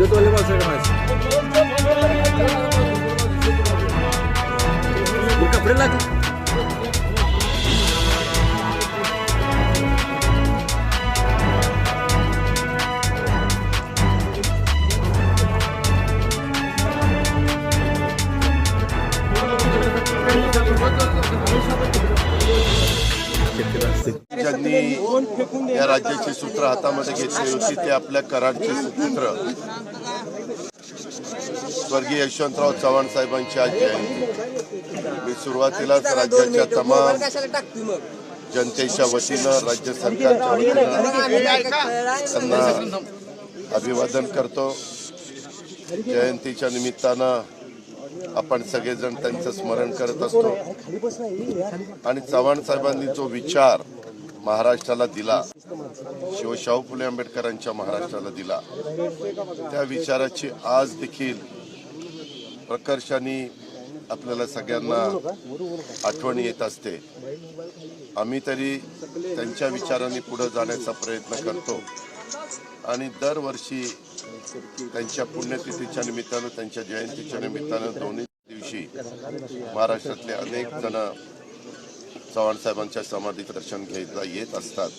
ज्योतवाले माणसं माणसं कपडे लागले ज्यांनी या राज्याची सूत्र हातामध्ये घेतली होती ते आपल्या कराडचे सूत्र स्वर्गीय यशवंतराव चव्हाण साहेबांची आज जयंती मी सुरुवातीलाच राज्याच्या तमाम जनतेच्या वतीनं राज्य सरकारच्या वतीनं त्यांना अभिवादन करतो. जयंतीच्या निमित्तानं आपण सगळेजण त्यांचं स्मरण करत असतो. आणि चव्हाण साहेबांनी जो विचार महाराष्ट्राला दिला. शिवशाहू फुले आंबेडकरांच्या महाराष्ट्राला दिला. त्या विचाराची आज देखील प्रकर्षाने आपल्याला सगळ्यांना आठवण येत असते. आम्ही तरी त्यांच्या विचारांनी पुढे जाण्याचा प्रयत्न करतो. आणि दरवर्षी त्यांच्या पुण्यतिथीच्या निमित्तानं त्यांच्या जयंतीच्या निमित्तानं दोन्ही दिवशी महाराष्ट्रातले अनेक जण चव्हाण साहेबांच्या समाधीचं दर्शन घ्यायला येत असतात.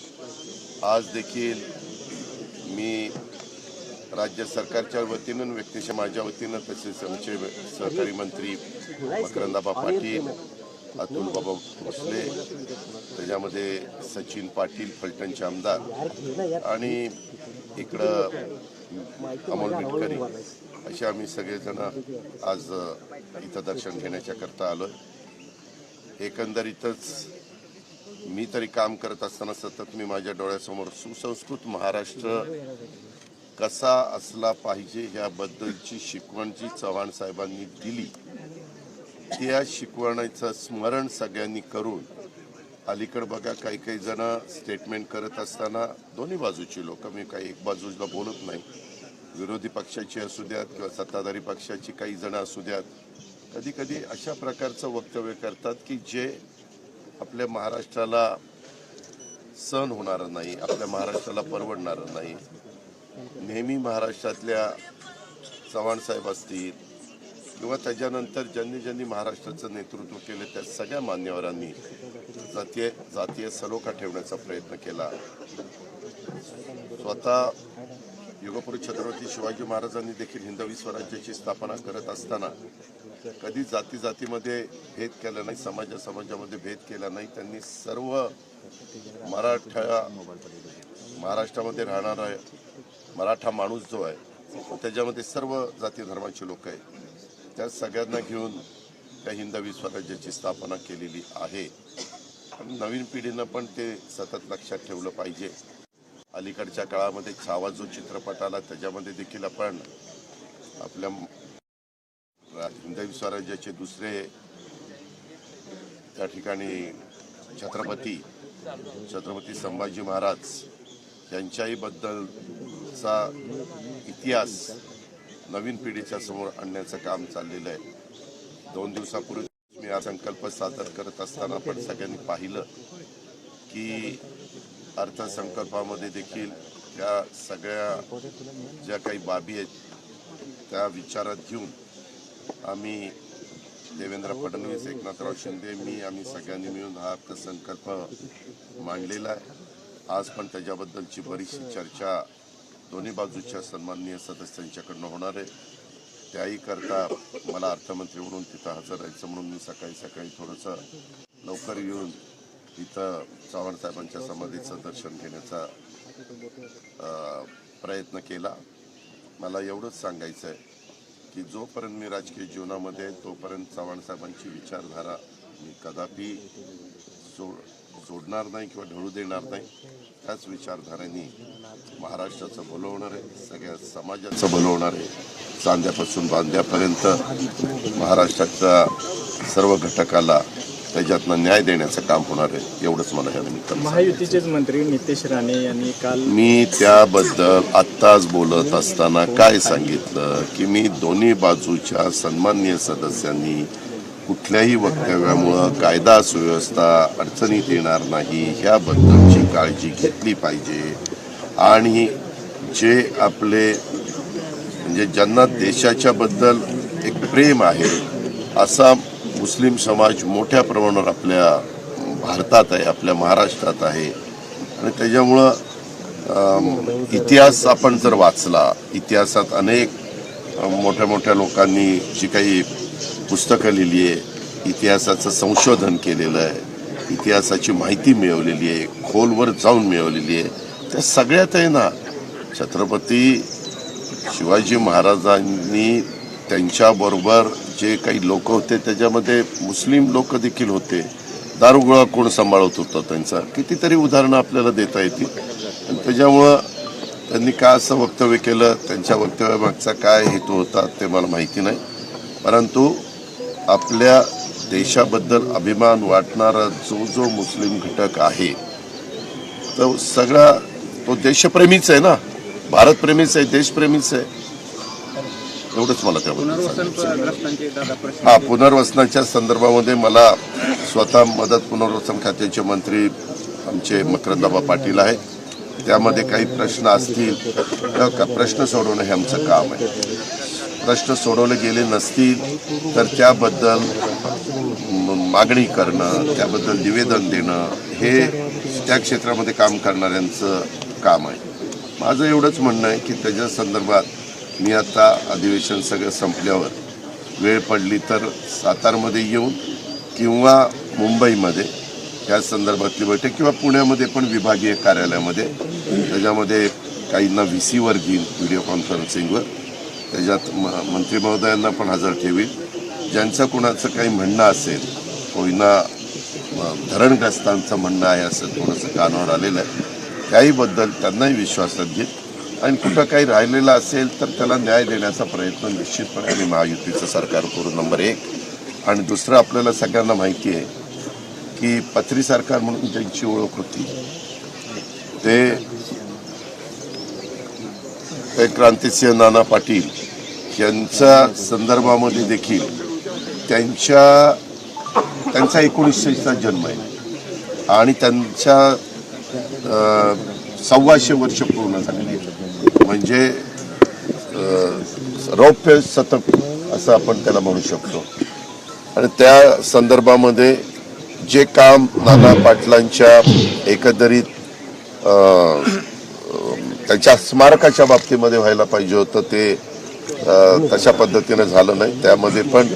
आज देखील मी राज्य सरकारच्या वतीनं व्यक्तीच्या माझ्या वतीनं तसेच आमचे सहकारी मंत्री मकरंदाबा पाटील अतुल बाबा भोसले त्याच्यामध्ये सचिन पाटील फलटणचे आमदार आणि इकडं अमोल मिटकरी. असे आम्ही सगळेजण आज इथं दर्शन घेण्याच्या करता आलो एकंदरीतच मी तरी काम करत असताना सतत मी माझ्या डोळ्यासमोर सुसंस्कृत महाराष्ट्र कसा असला पाहिजे याबद्दलची शिकवण जी चव्हाण साहेबांनी दिली. त्या शिकवण्याचं स्मरण सगळ्यांनी करून अलीकडे बघा काही काही जण स्टेटमेंट करत असताना दोन्ही बाजूची लोक मी काही एक बाजूला बोलत नाही. विरोधी पक्षाची असू द्यात किंवा सत्ताधारी पक्षाची काही जण असू द्यात. कधी कधी अशा प्रकारचं वक्तव्य करतात की जे आपल्या महाराष्ट्राला सण होणार नाही आपल्या महाराष्ट्राला परवडणार नाही. नेहमी महाराष्ट्रातल्या चव्हाण साहेब असतील किंवा त्याच्यानंतर ज्यांनी ज्यांनी महाराष्ट्राचं नेतृत्व केलं त्या सगळ्या मान्यवरांनी जातीय जातीय सलोखा ठेवण्याचा प्रयत्न केला. स्वतः युगपुरुष छत्रपती शिवाजी महाराजांनी देखील हिंदवी स्वराज्याची स्थापना करत असताना कधी जाती जातीमध्ये भेद केला नाही समाजा समाजामध्ये भेद केला नाही. त्यांनी सर्व मराठा महाराष्ट्रामध्ये राहणारा मराठा माणूस जो आहे त्याच्यामध्ये सर्व जाती धर्माचे लोक आहेत. त्या सगळ्यांना घेऊन त्या हिंदवी स्वराज्याची स्थापना केलेली आहे. नवीन पिढीनं पण ते सतत लक्षात ठेवलं पाहिजे. अलीकडच्या काळामध्ये छावा जो चित्रपट आला त्याच्यामध्ये देखील आपण आपल्या हिंदवी स्वराज्याचे दुसरे त्या ठिकाणी छत्रपती छत्रपती संभाजी महाराज यांच्याही बद्दलचा इतिहास नवीन पिढीच्या समोर आणण्याचं काम चाललेलं आहे. दोन दिवसापूर्वी मी हा संकल्प सादर करत असताना आपण सगळ्यांनी पाहिलं की अर्थसंकल्पामध्ये देखील त्या सगळ्या ज्या काही बाबी आहेत त्या विचारात घेऊन आम्ही देवेंद्र फडणवीस एकनाथराव शिंदे मी आम्ही सगळ्यांनी मिळून हा अर्थसंकल्प मांडलेला आहे. आज पण त्याच्याबद्दलची बरीचशी चर्चा दोन्ही बाजूच्या सन्माननीय सदस्यांच्याकडनं होणार आहे. त्याही करता मला अर्थमंत्री म्हणून तिथं हजर राहायचं म्हणून मी सकाळी सकाळी थोडंसं लवकर येऊन इथं चव्हाण साहेबांच्या समाधीचं दर्शन घेण्याचा प्रयत्न केला. मला एवढंच सांगायचं आहे की जोपर्यंत मी राजकीय जीवनामध्ये तोपर्यंत चव्हाणसाहेबांची विचारधारा मी कदापि सो सोडणार नाही किंवा ढळू देणार नाही. त्याच विचारधारेने महाराष्ट्राचं भलं होणार आहे सगळ्या समाजाचं भलं होणार आहे. चांद्यापासून बांध्यापर्यंत महाराष्ट्राच्या सर्व घटकाला त्याच्यातनं न्याय देण्याचं काम होणार आहे एवढंच मला या निमित्तानं महायुतीचेच मंत्री नितेश राणे यांनी काल मी त्याबद्दल आत्ताच बोलत असताना काय सांगितलं की मी दोन्ही बाजूच्या सन्माननीय सदस्यांनी कुठल्याही वक्तव्यामुळं कायदा सुव्यवस्था अडचणीत येणार नाही ह्याबद्दलची काळजी घेतली पाहिजे. आणि जे आपले म्हणजे ज्यांना देशाच्या बद्दल एक प्रेम आहे असा मुस्लिम समाज मोठ्या प्रमाणावर आपल्या भारतात आहे आपल्या महाराष्ट्रात आहे. आणि त्याच्यामुळं इतिहास आपण जर वाचला इतिहासात अनेक मोठ्या मोठ्या लोकांनी जी काही पुस्तकं लिहिली आहे इतिहासाचं संशोधन केलेलं आहे इतिहासाची माहिती मिळवलेली आहे खोलवर जाऊन मिळवलेली आहे त्या सगळ्यात आहे ना छत्रपती शिवाजी महाराजांनी त्यांच्याबरोबर जे काही लोक होते त्याच्यामध्ये मुस्लिम लोक देखील होते. दारुगोळा कोण सांभाळत होता त्यांचा? कितीतरी उदाहरणं आपल्याला देता येतील. आणि त्याच्यामुळं त्यांनी का असं वक्तव्य केलं? त्यांच्या वक्तव्यामागचा काय हेतू होता ते मला माहिती नाही. परंतु आपल्या देशाबद्दल अभिमान वाटणारा जो जो मुस्लिम घटक आहे तो सगळा तो देशप्रेमीच आहे ना? भारतप्रेमीच आहे देशप्रेमीच आहे. एवढंच मला त्याबद्दल. हा पुनर्वसनाच्या संदर्भामध्ये मला स्वतः मदत पुनर्वसन खात्याचे मंत्री आमचे मकरंदाबा पाटील आहेत. त्यामध्ये काही प्रश्न असतील तर का- प्रश्न सोडवणं हे आमचं काम आहे. प्रश्न सोडवले गेले नसतील तर त्याबद्दल मागणी करणं त्याबद्दल निवेदन देणं हे त्या क्षेत्रामध्ये काम करणाऱ्यांचं काम आहे. माझं एवढंच म्हणणं आहे की त्याच्या संदर्भात मी आता अधिवेशन सगळं संपल्यावर वेळ पडली तर सातारमध्ये येऊन किंवा मुंबईमध्ये या संदर्भातली बैठक किंवा पुण्यामध्ये पण विभागीय कार्यालयामध्ये त्याच्यामध्ये काहींना व्ही सीवर घेईन व्हिडिओ कॉन्फरन्सिंगवर. त्याच्यात म मंत्री महोदयांना पण हजर ठेवील ज्यांचं कुणाचं काही म्हणणं असेल कोणा धरणग्रस्तांचं म्हणणं आहे असं थोडंसं कानावर आलेलं आहे त्याहीबद्दल त्यांनाही विश्वासात घेत आणि कुठं काही राहिलेलं असेल तर त्याला न्याय देण्याचा प्रयत्न निश्चितपणे आम्ही महायुतीचं सरकार करू नंबर एक. आणि दुसरं आपल्याला सगळ्यांना माहिती आहे की पत्री सरकार म्हणून ज्यांची ओळख होती ते ते क्रांतिसिंह नाना पाटील यांच्या संदर्भामध्ये देखील त्यांच्या त्यांचा एकोणीसशेचा जन्म आहे. आणि त्यांच्या सव्वाशे वर्ष पूर्ण झालेली म्हणजे रौप्य शतक असं आपण त्याला म्हणू शकतो. आणि त्या संदर्भामध्ये जे काम नाना पाटलांच्या एकंदरीत त्यांच्या स्मारकाच्या बाबतीमध्ये व्हायला पाहिजे होतं ते तशा पद्धतीनं झालं नाही. त्यामध्ये पण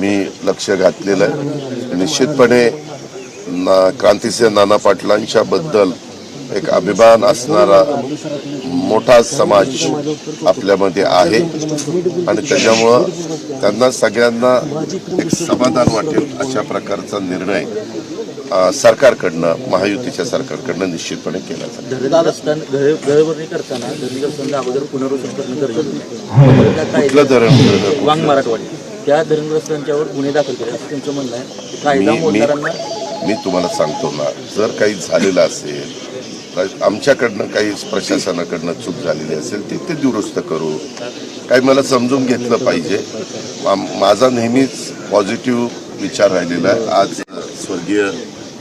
मी लक्ष घातलेलं आहे. निश्चितपणे ना क्रांतीसिंह नाना पाटलांच्या बद्दल एक अभिमान असणारा मोठा समाज आपल्यामध्ये आहे. आणि त्याच्यामुळं त्यांना सगळ्यांना एक समाधान वाटेल अशा प्रकारचा निर्णय सरकारकडनं महायुतीच्या सरकारकडनं निश्चितपणे केला त्या कुठलं धरण? वांग मराठवाडी. त्या धरणग्रस्तांच्यावर गुन्हे दाखल केले. असं तुमचं म्हणणं आहे. कायदा मी तुम्हाला सांगतो ना जर काही झालेलं असेल आमच्याकडनं काही प्रशासनाकडनं चूक झालेली असेल ती ते दुरुस्त करू. काही मला समजून घेतलं पाहिजे. मा- माझा नेहमीच पॉझिटिव्ह विचार राहिलेला आहे. आज स्वर्गीय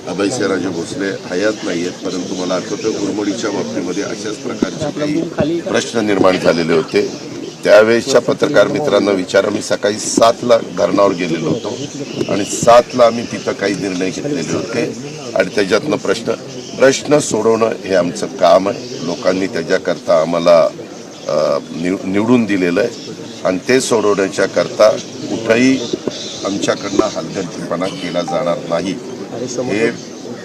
अभयसिंहराजे भोसले हयात नाही आहेत परंतु मला आठवतं गुरमडीच्या बाबतीमध्ये अशाच प्रकारचे काही प्रश्न निर्माण झालेले होते. त्यावेळेसच्या पत्रकार मित्रांना विचारा मी सकाळी सातला धरणावर गेलेलो होतो. आणि सातला आम्ही तिथं काही निर्णय घेतलेले होते. आणि त्याच्यातनं प्रश्न प्रश्न सोडवणं हे आमचं काम आहे. लोकांनी त्याच्याकरता आम्हाला निव- निवडून दिलेलं आहे. आणि ते सोडवण्याच्या करता कुठंही आमच्याकडनं हलगर्जीपणा केला जाणार नाही. हे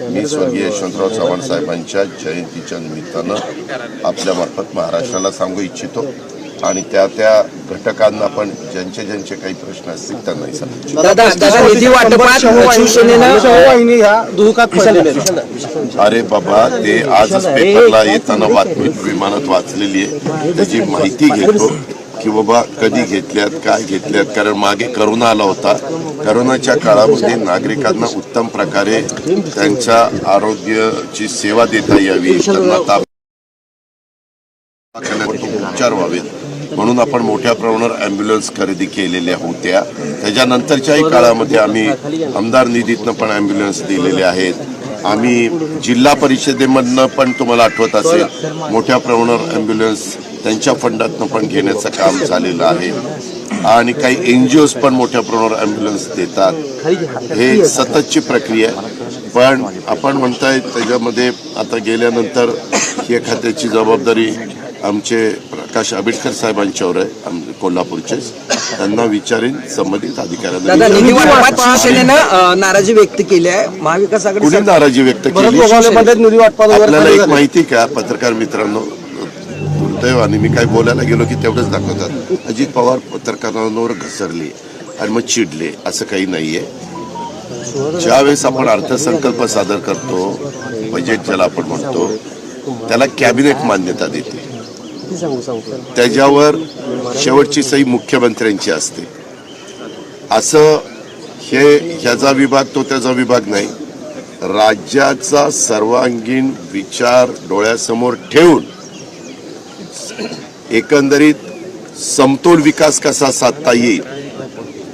मी स्वर्गीय यशवंतराव चव्हाण साहेबांच्या जयंतीच्या निमित्तानं आपल्यामार्फत महाराष्ट्राला सांगू इच्छितो. आणि त्या त्या घटकांना पण ज्यांचे ज्यांचे काही प्रश्न असतील त्यांनाही आहेत. अरे बाबा ते आजच पेपरला येताना बातमी विमानात वाचलेली आहे त्याची माहिती घेतो की बाबा कधी घेतल्यात काय घेतल्यात कारण मागे करोना आला होता करोनाच्या काळामध्ये नागरिकांना उत्तम प्रकारे त्यांच्या आरोग्याची सेवा देता यावी त्यांना ताप उपचार व्हावेत म्हणून आपण मोठ्या प्रमाणावर अँब्युलन्स खरेदी केलेल्या होत्या. त्याच्यानंतरच्याही काळामध्ये आम्ही आमदार निधीतनं पण अँब्युलन्स दिलेले आहेत. आम्ही जिल्हा परिषदेमधनं पण तुम्हाला आठवत असेल मोठ्या प्रमाणावर अँब्युलन्स त्यांच्या फंडातनं पण घेण्याचं काम झालेलं आहे. आणि काही एन जी ओज पण मोठ्या प्रमाणावर ॲम्ब्युलन्स देतात. हे सततची प्रक्रिया आहे. पण आपण म्हणताय त्याच्यामध्ये आता गेल्यानंतर ही खात्याची जबाबदारी आमचे प्रकाश आंबेडकर साहेबांच्यावर आहे कोल्हापूरचे. त्यांना विचारेन संबंधित अधिकाऱ्यांना दादा विचारेन. निधी वाटपात शिवसेनेनं अं, नाराजी व्यक्त केली आहे. महाविकास आघाडी कुणी नाराजी व्यक्त केली? आपल्याला एक. माहिती का पत्रकार मित्रांनो? दुर्दैवाने मी काय बोलायला गेलो की तेवढंच दाखवतात. अजित पवार पत्रकारांवर घसरले आणि मग चिडले असं काही नाहीये. ज्यावेळेस आपण अर्थसंकल्प सादर करतो बजेट ज्याला आपण म्हणतो त्याला कॅबिनेट मान्यता देते. त्याच्यावर शेवटची सही मुख्यमंत्र्यांची असते. असं हे ह्याचा विभाग तो त्याचा विभाग नाही. राज्याचा सर्वांगीण विचार डोळ्यासमोर ठेवून एकंदरीत समतोल विकास कसा साधता येईल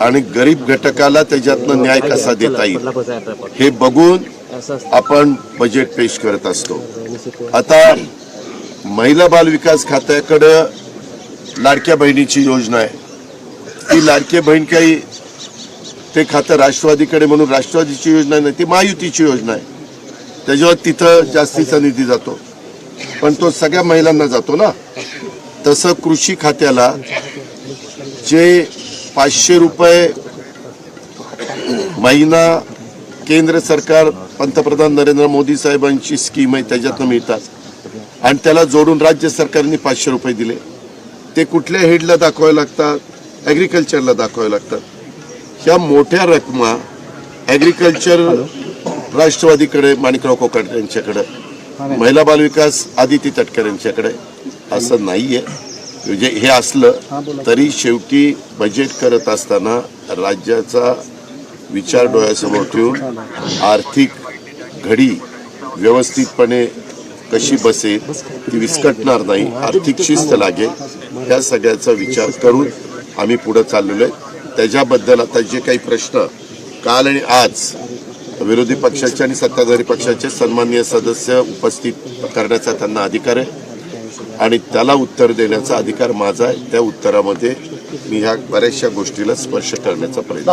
आणि गरीब घटकाला त्याच्यातनं न्याय कसा देता येईल हे बघून आपण बजेट पेश करत असतो. आता महिला बाल विकास खात्याकडं लाडक्या बहिणीची योजना आहे. ती लाडक्या बहीण काही ते खातं राष्ट्रवादीकडे म्हणून राष्ट्रवादीची योजना नाही ती महायुतीची योजना आहे. त्याच्यावर तिथं जास्तीचा निधी जातो. पण तो सगळ्या महिलांना जातो ना. तसं कृषी खात्याला जे पाचशे रुपये महिना केंद्र सरकार पंतप्रधान नरेंद्र मोदी साहेबांची स्कीम आहे त्याच्यातनं मिळतात. आणि त्याला जोडून राज्य सरकारने पाचशे रुपये दिले. ते कुठल्या हेडला दाखवावे लागतात? ॲग्रिकल्चरला दाखवावे लागतात. ह्या मोठ्या रकमा ॲग्रिकल्चर राष्ट्रवादीकडे माणिकराव कोकाटे यांच्याकडे महिला बालविकास आदिती तटकर यांच्याकडे. असं नाहीये. म्हणजे हे असलं तरी शेवटी बजेट करत असताना राज्याचा विचार डोळ्यासमोर ठेवून आर्थिक घडी व्यवस्थितपणे कशी बसेल ती विस्कटणार नाही. आर्थिक शिस्त लागेल. ह्या सगळ्याचा विचार करून आम्ही पुढे चाललेलो आहे. त्याच्याबद्दल आता जे काही प्रश्न काल आणि आज विरोधी पक्षाचे आणि सत्ताधारी पक्षाचे सन्माननीय सदस्य उपस्थित करण्याचा त्यांना अधिकार आहे. आणि त्याला उत्तर देण्याचा अधिकार माझा आहे. त्या उत्तरामध्ये मी ह्या बऱ्याचशा गोष्टीला स्पर्श करण्याचा प्रयत्न